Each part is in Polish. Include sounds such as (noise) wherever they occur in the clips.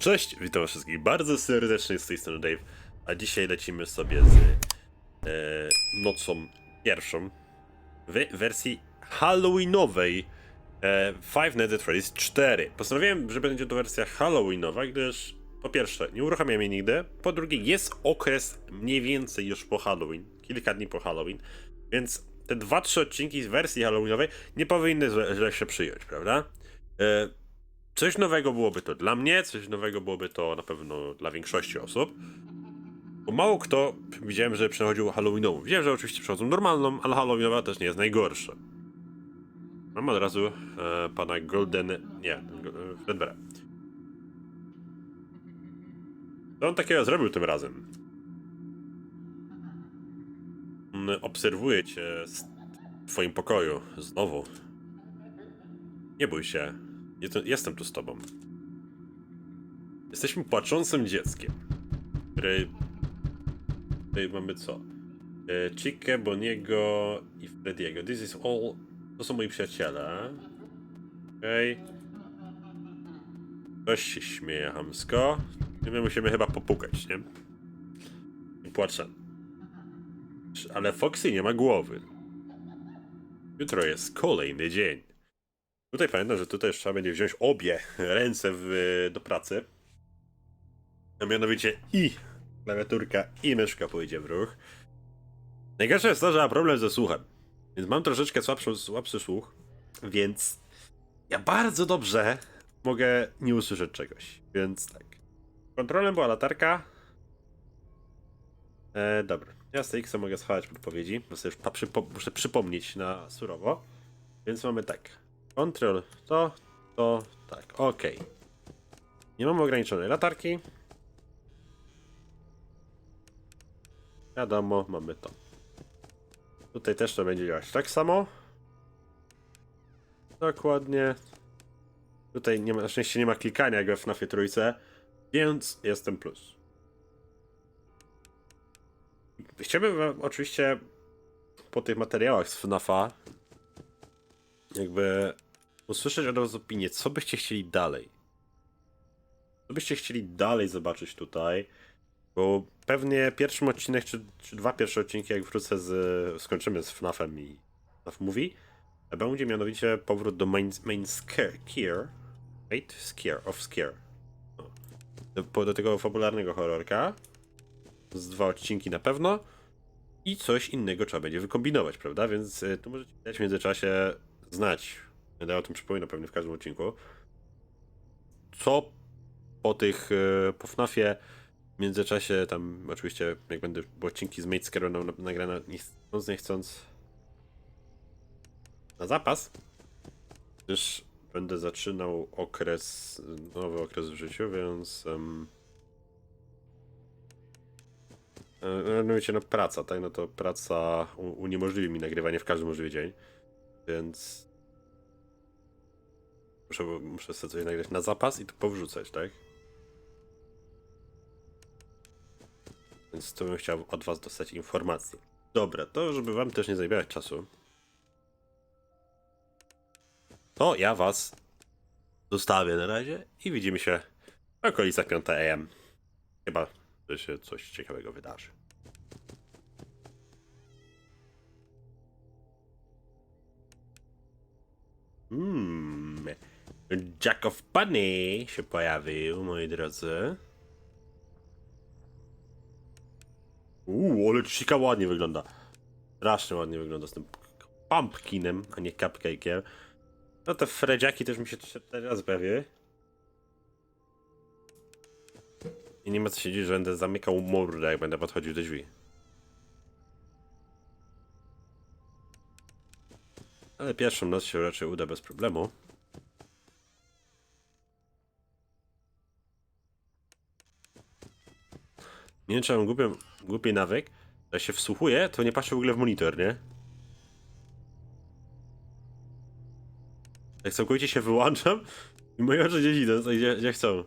Cześć, witam wszystkich bardzo serdecznie z tej strony Dave, a dzisiaj lecimy sobie z e, nocą pierwszą w wersji halloweenowej e, Five Nights at Freddy's 4. Postanowiłem, że będzie to wersja halloweenowa, gdyż po pierwsze nie uruchamiam jej nigdy, po drugie jest okres mniej więcej już po Halloween, kilka dni po Halloween, więc te dwa, trzy odcinki z wersji halloweenowej nie powinny źle, się przyjąć, prawda? E, Coś nowego byłoby to dla mnie, coś nowego byłoby to na pewno dla większości osób. Bo mało kto widziałem, że przechodził Halloweenową. Widziałem, że oczywiście przechodzą normalną, ale Halloweenowa też nie jest najgorsza. Mam od razu e, pana Golden. Nie, Fredbera. Co on takiego zrobił tym razem? Mm, Obserwuję cię w twoim pokoju. Znowu. Nie bój się. Jestem, tu z tobą. Jesteśmy płaczącym dzieckiem, które... Tutaj mamy co? E, Chikę, Boniego i Frediego. This is all... To są moi przyjaciele. Okej. Okay. Ktoś się śmieje hamsko. My musimy chyba popukać, nie? I płaczę. Ale Foxy nie ma głowy. Jutro jest kolejny dzień. Tutaj pamiętam, że tutaj trzeba będzie wziąć obie (laughs) ręce w, do pracy. A mianowicie i klawiaturka, i myszka pójdzie w ruch. Najgorsze jest to, że mam problem ze słuchem. Więc mam troszeczkę słabszy, słabszy słuch. Więc ja bardzo dobrze mogę nie usłyszeć czegoś. Więc tak. Kontrolem była latarka. E, dobra. Ja z TX mogę schować podpowiedzi, bo sobie pa- przypo- muszę przypomnieć na surowo. Więc mamy tak. Control to, to, tak, ok. Nie mamy ograniczonej latarki. Wiadomo, mamy to. Tutaj też to będzie działać tak samo. Dokładnie. Tutaj nie ma, na szczęście nie ma klikania jak we FNAFie trójce, więc jestem plus. Chciałbym wam oczywiście po tych materiałach z FNAFa jakby usłyszeć od was opinię, co byście chcieli dalej. Co byście chcieli dalej zobaczyć tutaj, bo pewnie pierwszy odcinek, czy, czy dwa pierwsze odcinki, jak wrócę z, skończymy z FNAFem i FNAF Movie, będzie mianowicie powrót do main, main scare, scare, wait, scare, of scare. Do, do tego fabularnego horrorka, z dwa odcinki na pewno, i coś innego trzeba będzie wykombinować, prawda? Więc y, tu możecie dać w międzyczasie znać. Będę o tym przypominał pewnie w każdym odcinku. Co po tych, y, po FNAFie w międzyczasie, tam oczywiście jak będę bo odcinki z Mate na- nagrane chcąc, nie chcąc na zapas, gdyż będę zaczynał okres, nowy okres w życiu, więc um, E, Mianowicie no praca, tak? No to praca uniemożliwi mi nagrywanie w każdy możliwy dzień, więc muszę, muszę sobie coś nagrać na zapas i to powrzucać, tak? Więc to bym chciał od was dostać informacje. Dobra, to żeby wam też nie zabierać czasu, to ja was zostawię na razie i widzimy się w okolicach 5 AM. Chyba, że się coś ciekawego wydarzy. Hmm. Jack of Bunny się pojawił, moi drodzy. Uuu, ale Chica ładnie wygląda. Strasznie ładnie wygląda z tym pumpkinem, a nie cupcake'iem. No te fredziaki też mi się teraz pojawiły. I nie ma co się dziwić, że będę zamykał mordę, jak będę podchodził do drzwi. Ale pierwszą noc się raczej uda bez problemu. Nie wiem, czy mam głupi, głupi nawyk, że się wsłuchuję, to nie patrzę w ogóle w monitor, nie? Jak całkowicie się wyłączam (laughs) i moje oczy gdzieś idą, gdzie, gdzie chcą.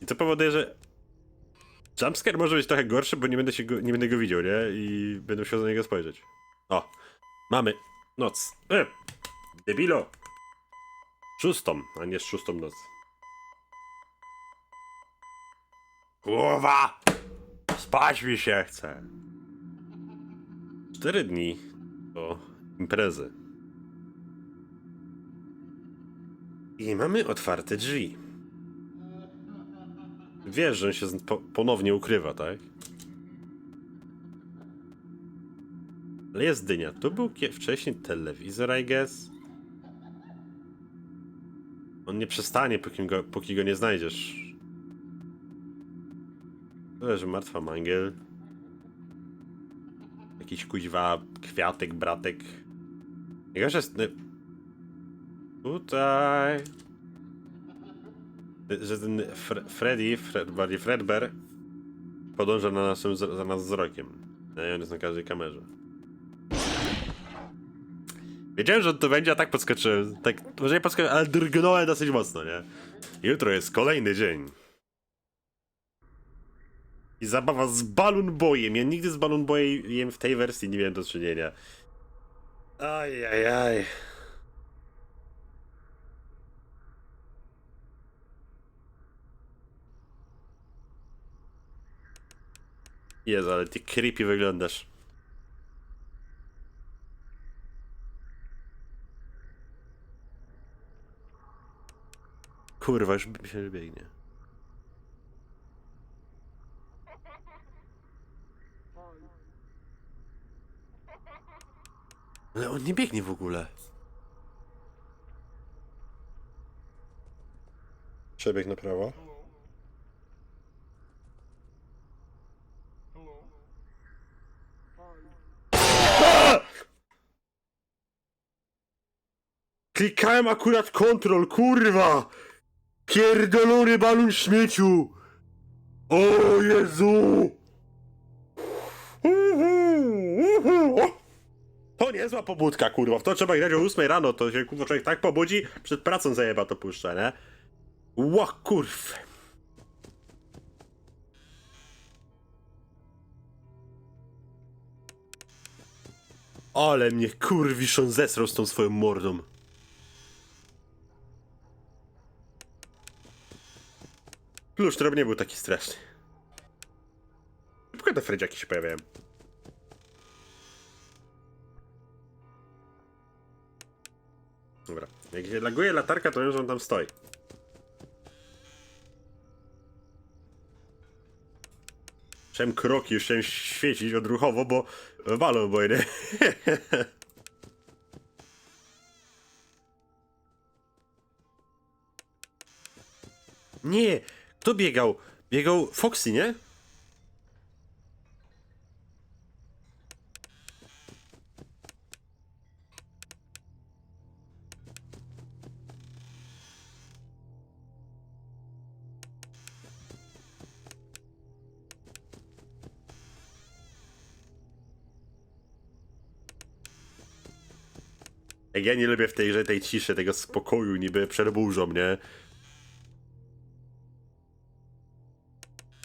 I to powoduje, że jumpscare może być trochę gorszy, bo nie będę, się go, nie będę go widział, nie? I będę musiał na niego spojrzeć. O, mamy noc. E, debilo! Szóstą, a nie szóstą noc. Głowa! Spać mi się chce. Cztery dni do imprezy. I mamy otwarte drzwi. Wiesz, że on się po ponownie ukrywa, tak? Ale jest dynia. Tu był wcześniej telewizor, I guess. On nie przestanie, póki go, póki go nie znajdziesz. Leży martwa mangiel. Jakiś kuźwa kwiatek, bratek. Jakaś jest... no- Tutaj... Że ten Fre Freddy, Fred, bardziej Fredbear, podąża na naszym, za nas wzrokiem. No i on jest na każdej kamerze. Wiedziałem, że to będzie, a tak podskoczyłem. Tak, może nie podskoczyłem, ale drgnąłem dosyć mocno, nie? Jutro jest kolejny dzień. I zabawa z Balloon Boyem. Ja nigdy z Balloon Boyem w tej wersji nie miałem do czynienia. Ajajaj. Jezu, ale ty creepy wyglądasz. Kurwa, już się biegnie. Ale on nie biegnie w ogóle. Przebieg na prawo. Klikałem akurat kontrol, kurwa! Pierdolony balon śmieciu! O Jezu! Uhu, uhu! To niezła pobudka, kurwa. W to trzeba grać o 8 rano, to się kurwa człowiek tak pobudzi, przed pracą zajeba to puszcza, nie? Ła, kurw. Ale mnie kurwiszon zesrał z tą swoją mordą. Plusz to nie był taki straszny. Szybko te fredziaki się pojawiają. Dobra. Jak się laguje latarka, to już on tam stoi. Chciałem kroki, już chciałem świecić odruchowo, bo walą bojny. (laughs) Nie! Kto biegał? Biegał Foxy, nie? Ja nie lubię w tej tej ciszy, tego spokoju niby przed nie?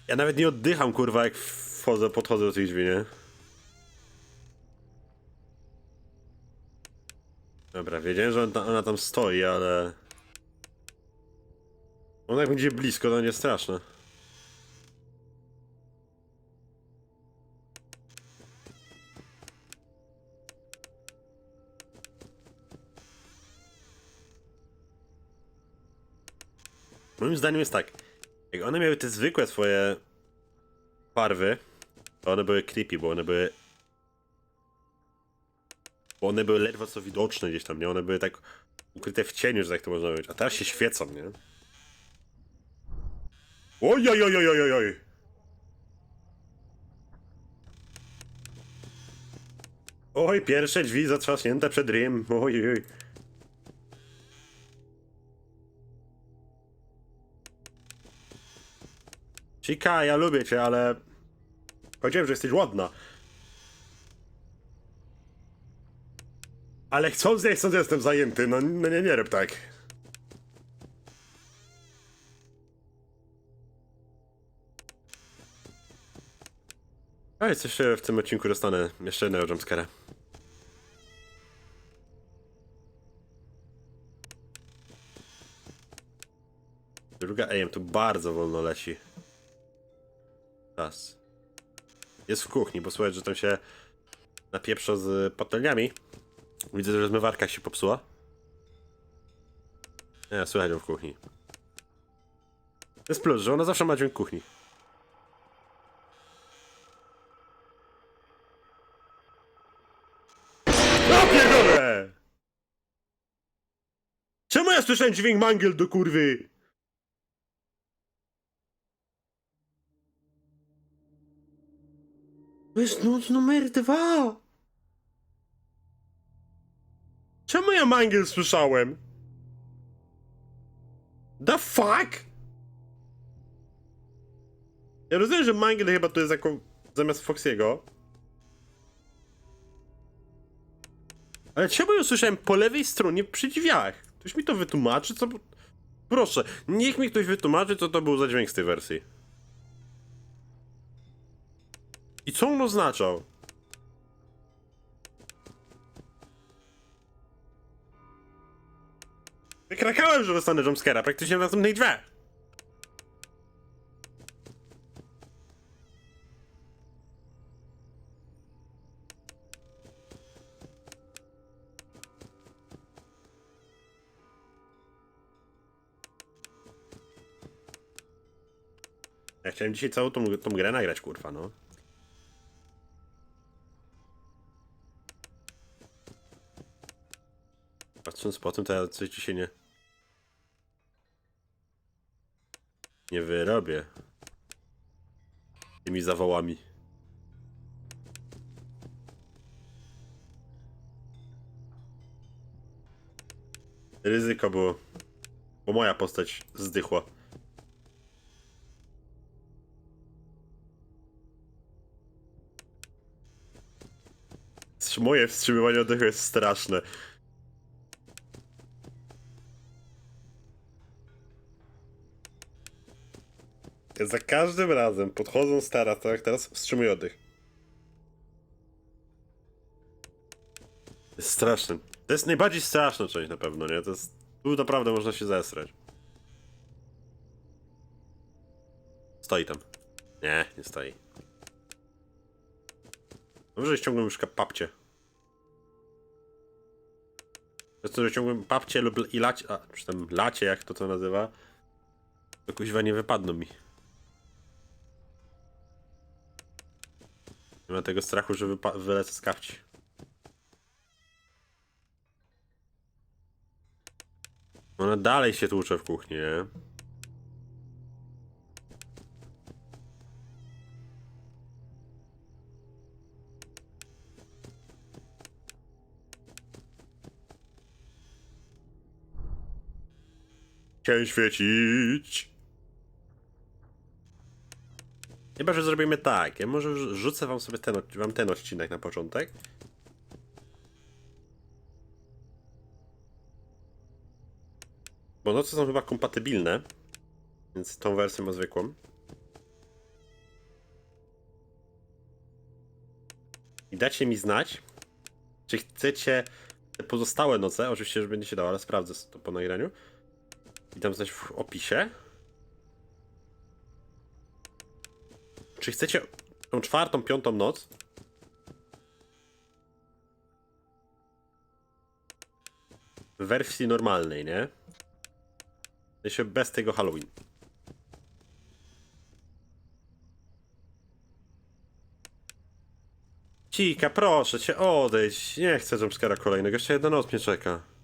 Ja nawet nie oddycham, kurwa, jak wchodzę, podchodzę do tych drzwi, nie? Dobra, wiedziałem, że ona tam stoi, ale... Ona jak będzie blisko, to nie straszne. Moim zdaniem jest tak. Jak one miały te zwykłe swoje barwy, to one były creepy, bo one były. Bo one były ledwo co widoczne gdzieś tam, nie? One były tak ukryte w cieniu, że tak to można powiedzieć. A teraz się świecą, nie? Oj, oj, oj, oj, oj, oj, oj. Pierwsze drzwi zatrzaśnięte przed rym. Oj, oj, Chica, ja lubię cię, ale... Powiedziałem, że jesteś ładna. Ale chcąc, nie chcąc, jestem zajęty. No, no nie, nie tak. Ej, coś się w tym odcinku dostanę. Jeszcze jednego jumpscare'a. Druga AM tu bardzo wolno leci. Czas. Jest w kuchni, bo słychać, że tam się napieprza z patelniami. Widzę, że zmywarka się popsuła. Nie, słychać ją w kuchni. To jest plus, że ona zawsze ma dźwięk kuchni. Ja pierdolę! Czemu ja słyszałem dźwięk mangiel do kurwy? To jest noc numer dwa! Czemu ja mangiel słyszałem? The fuck? Ja rozumiem, że mangiel chyba to jest jako zamiast Foxiego. Ale czemu ją słyszałem po lewej stronie przy drzwiach? Ktoś mi to wytłumaczy, co... Proszę, niech mi ktoś wytłumaczy, co to był za dźwięk z tej wersji. I co on oznaczał? Wykrakałem, że dostanę jumpscare'a praktycznie w następnych drzwiach. Ja chciałem dzisiaj całą tą, tą grę nagrać, kurwa, no. Patrząc po tym, to ja coś dzisiaj nie... Nie wyrobię. Tymi zawołami. Ryzyko było. Bo moja postać zdychła. Moje wstrzymywanie oddechu jest straszne. Za każdym razem podchodząc teraz, tak teraz, wstrzymuję oddech. Jest straszne. To jest najbardziej straszna część na pewno, nie? To jest... Tu naprawdę można się zesrać. Stoi tam. Nie, nie stoi. Dobrze, że ściągnąłem już papcie. Przez to, że ściągłem papcie lub i lacie, a, czy tam lacie, jak to to nazywa, to kuźwa nie wypadną mi. Nie ma tego strachu, że wylecę z kapci. Ona dalej się tłucze w kuchni, nie? Chciałem świecić. Chyba, że zrobimy tak. Ja może rzu- rzucę wam sobie ten, wam ten odcinek na początek. Bo noce są chyba kompatybilne. Więc tą wersję ma zwykłą. I dacie mi znać, czy chcecie te pozostałe noce, oczywiście, że będzie się dało, ale sprawdzę to po nagraniu. I tam znać w opisie. Czy chcecie tą czwartą, piątą noc? W wersji normalnej, nie? W sensie bez tego Halloween. Cika, proszę cię, odejdź. Nie chcę jumpscare'a kolejnego, jeszcze jedna noc mnie czeka.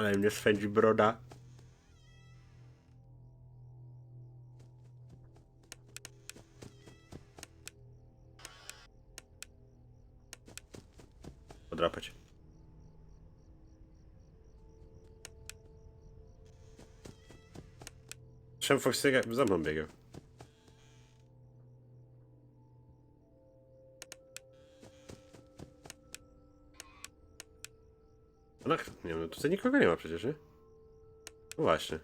Ale mnie swędzi broda. Podrapać. Szef Foxy'ego za mną biegał. tutaj nikogo nie ma przecież, nie? No właśnie.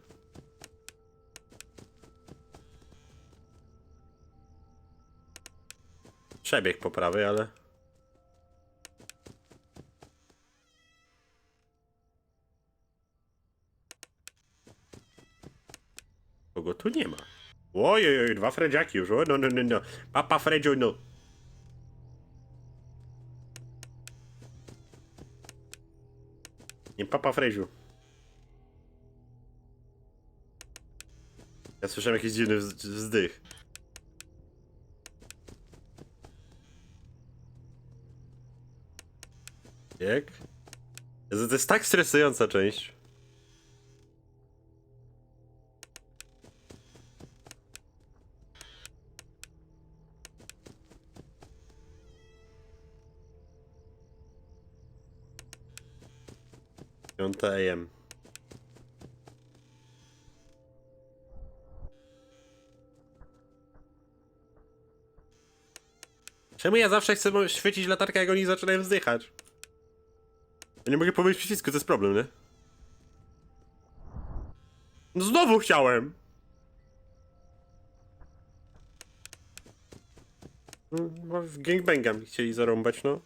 Przebieg po prawej, ale... Kogo tu nie ma? Ojej, dwa fredziaki już, o no, no, no, no. Papa Fredzio, no. Papa Fredziu. Ja słyszałem jakiś dziwny wz- wzdych. Jak? To jest tak stresująca część. Czemu ja zawsze chcę świecić latarkę, jak oni zaczynają wzdychać? Ja nie mogę powiedzieć przycisku, to jest problem, nie? No znowu chciałem! No, bo w gangbanga mi chcieli zarąbać, no.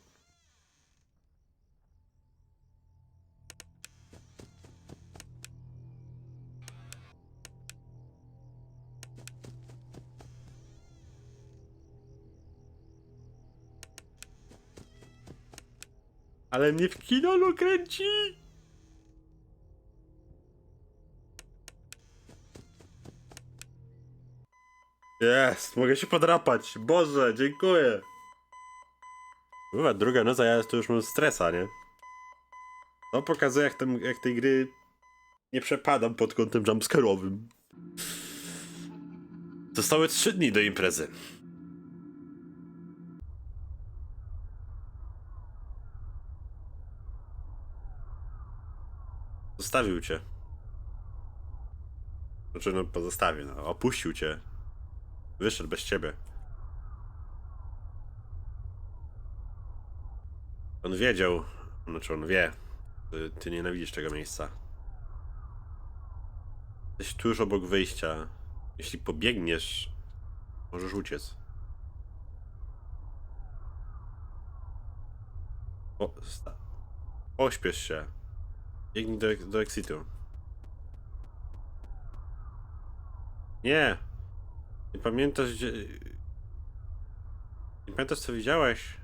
Ale mnie w kino kręci! Jest, mogę się podrapać. Boże, dziękuję. Była druga noc, a ja już mam stresa, nie? To pokazuje, jak, tem, jak tej gry nie przepadam pod kątem jumpscare'owym. Zostały trzy dni do imprezy. Zostawił cię. Znaczy, no pozostawił, no. Opuścił cię. Wyszedł bez ciebie. On wiedział, znaczy on wie, że ty nienawidzisz tego miejsca. Jesteś tuż obok wyjścia. Jeśli pobiegniesz, możesz uciec. O, sta- Pośpiesz się. Biegnij do, do exitu. Nie! Nie pamiętasz gdzie... Nie pamiętasz co widziałeś?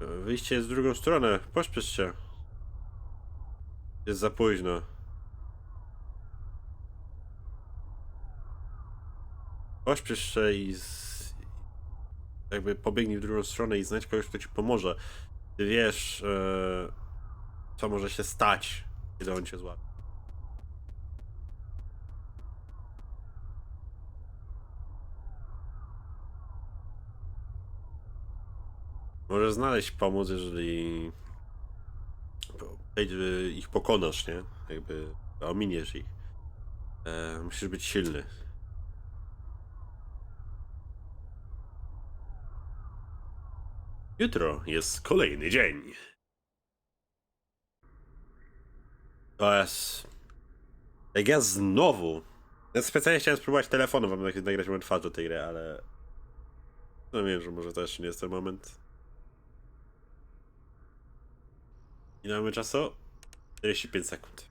Wyjście jest w drugą stronę. Pośpiesz się. Jest za późno. Pośpiesz się i z... jakby pobiegnij w drugą stronę i znajdź kogoś, kto ci pomoże. Ty wiesz, e... co może się stać, kiedy on cię złapie. Możesz znaleźć pomoc, jeżeli ich pokonasz, nie? Jakby ominiesz ich. E, musisz być silny. Jutro jest kolejny dzień. To jest... Jak ja znowu... Ja specjalnie chciałem spróbować telefonu, wam nag- nagrać moment twarz do tej gry, ale... No wiem, że może to jeszcze nie jest ten moment. Ile mamy czasu? 45 sekund.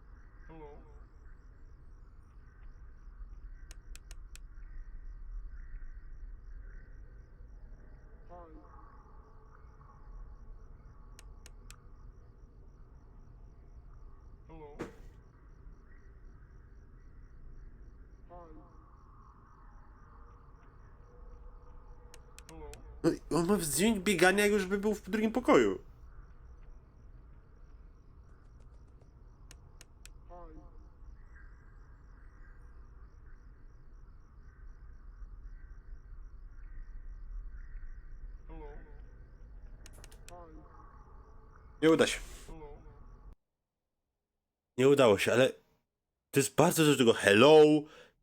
No, on ma wzdźwięk biegania, jak już by był w drugim pokoju. Nie uda się. Nie udało się, ale to jest bardzo dużo tego hello.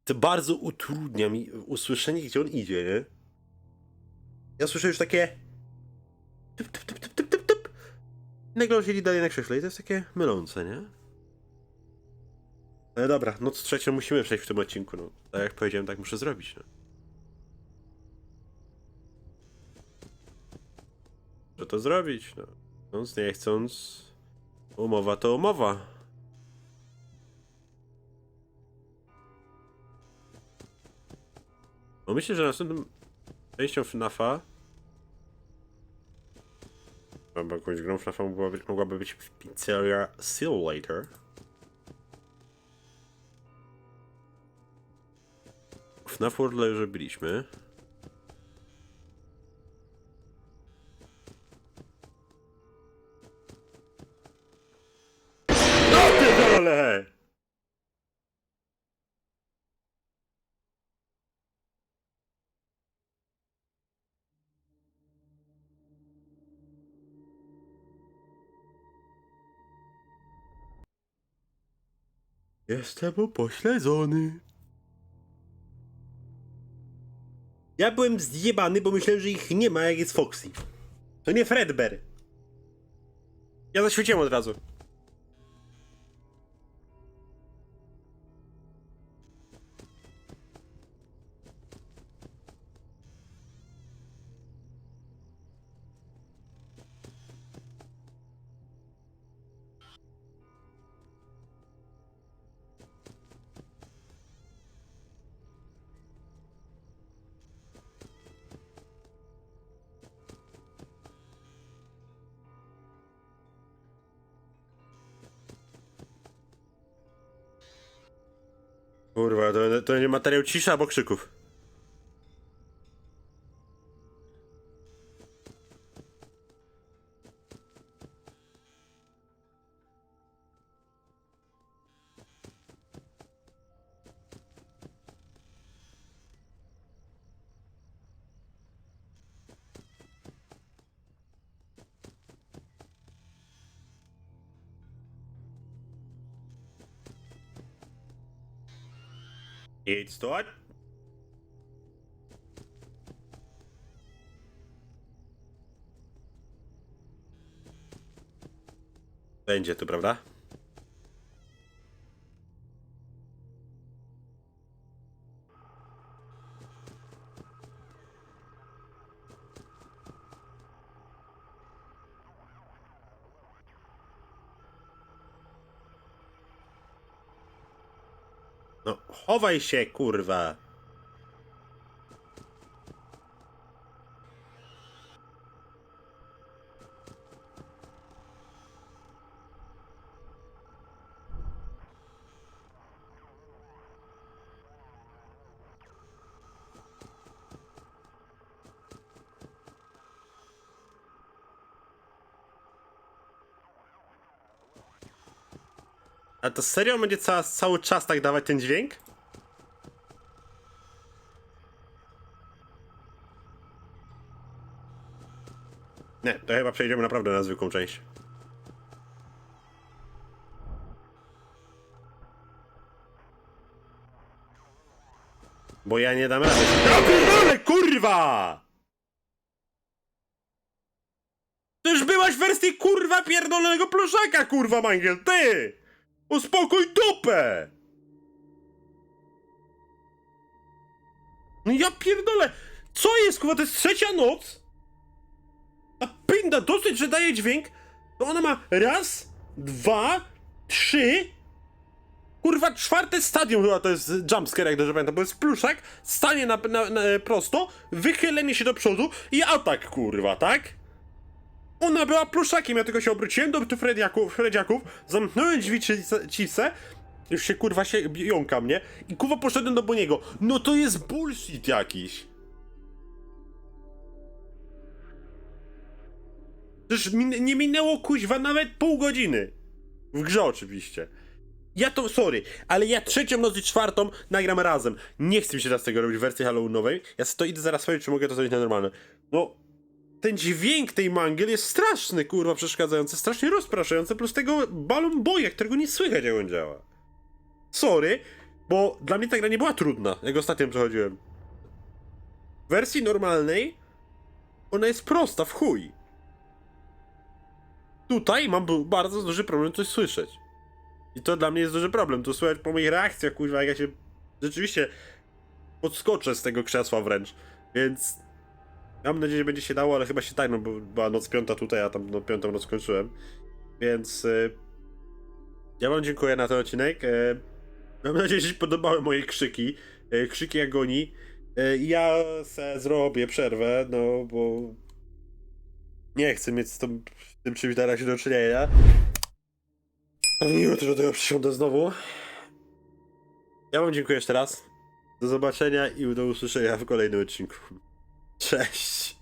To bardzo utrudnia mi usłyszenie, gdzie on idzie, nie? Ja słyszę już takie. Typ, typ, nagle dalej na krześle i to jest takie mylące, nie? Ale dobra, noc trzecią musimy przejść w tym odcinku, no. Tak jak powiedziałem, tak muszę zrobić, no. Muszę to zrobić, no. Chcąc, nie chcąc. Umowa to umowa. No myślę, że następnym częścią FNAFa albo jakąś grą FNAFa mogłaby, mogłaby być Pizzeria Simulator. FNAF World już byliśmy. No pierdolę! Jestem upośledzony. Ja byłem zjebany, bo myślałem, że ich nie ma, jak jest Foxy. To nie Fredbear. Ja zaświeciłem od razu. Kurwa, to, to nie materiał cisza albo krzyków. Idź stąd. Będzie tu, prawda? Chowaj się, kurwa. A to serio będzie ca cały czas tak dawać ten dźwięk? Chyba przejdziemy naprawdę na zwykłą część. Bo ja nie dam rady. Pierdolę, kurwa! To już byłaś w wersji kurwa pierdolonego pluszaka, kurwa Mangiel, ty! Uspokój dupę! No ja pierdolę! Co jest, kurwa, to jest trzecia noc? A pinda dosyć, że daje dźwięk, to ona ma raz, dwa, trzy, kurwa, czwarte stadium chyba to jest jumpscare, jak dobrze pamiętam, bo jest pluszak, stanie na, na, na prosto, wychylenie się do przodu i atak, kurwa, tak? Ona była pluszakiem, ja tylko się obróciłem do Frediaków, Frediaków zamknąłem drzwi cice- już się kurwa się jąka mnie i kurwa poszedłem do Boniego. No to jest bullshit jakiś. Przecież min nie minęło kuźwa nawet pół godziny. W grze oczywiście. Ja to, sorry, ale ja trzecią noc i czwartą nagram razem. Nie chcę mi się teraz tego robić w wersji Halloweenowej. Ja to idę zaraz sprawdzić, czy mogę to zrobić na normalne. No, ten dźwięk tej mangiel jest straszny, kurwa, przeszkadzający, strasznie rozpraszający, plus tego balon boja, którego nie słychać, jak on działa. Sorry, bo dla mnie ta gra nie była trudna, jak ostatnio przechodziłem. W wersji normalnej ona jest prosta, w chuj. Tutaj mam bu- bardzo duży problem coś słyszeć. I to dla mnie jest duży problem. Tu słychać po moich reakcjach, kurwa, jak ja się rzeczywiście podskoczę z tego krzesła wręcz. Więc mam nadzieję, że będzie się dało, ale chyba się tak, no bo była noc piąta tutaj, a tam no, piątą noc kończyłem. Więc y, ja wam dziękuję na ten odcinek. Y, mam nadzieję, że się podobały moje krzyki. Y, krzyki agonii. Y, ja se zrobię przerwę, no bo nie chcę mieć z z tym czymś na razie do czynienia. Jutro do tego przysiądę znowu. Ja wam dziękuję jeszcze raz. Do zobaczenia i do usłyszenia w kolejnym odcinku. Cześć!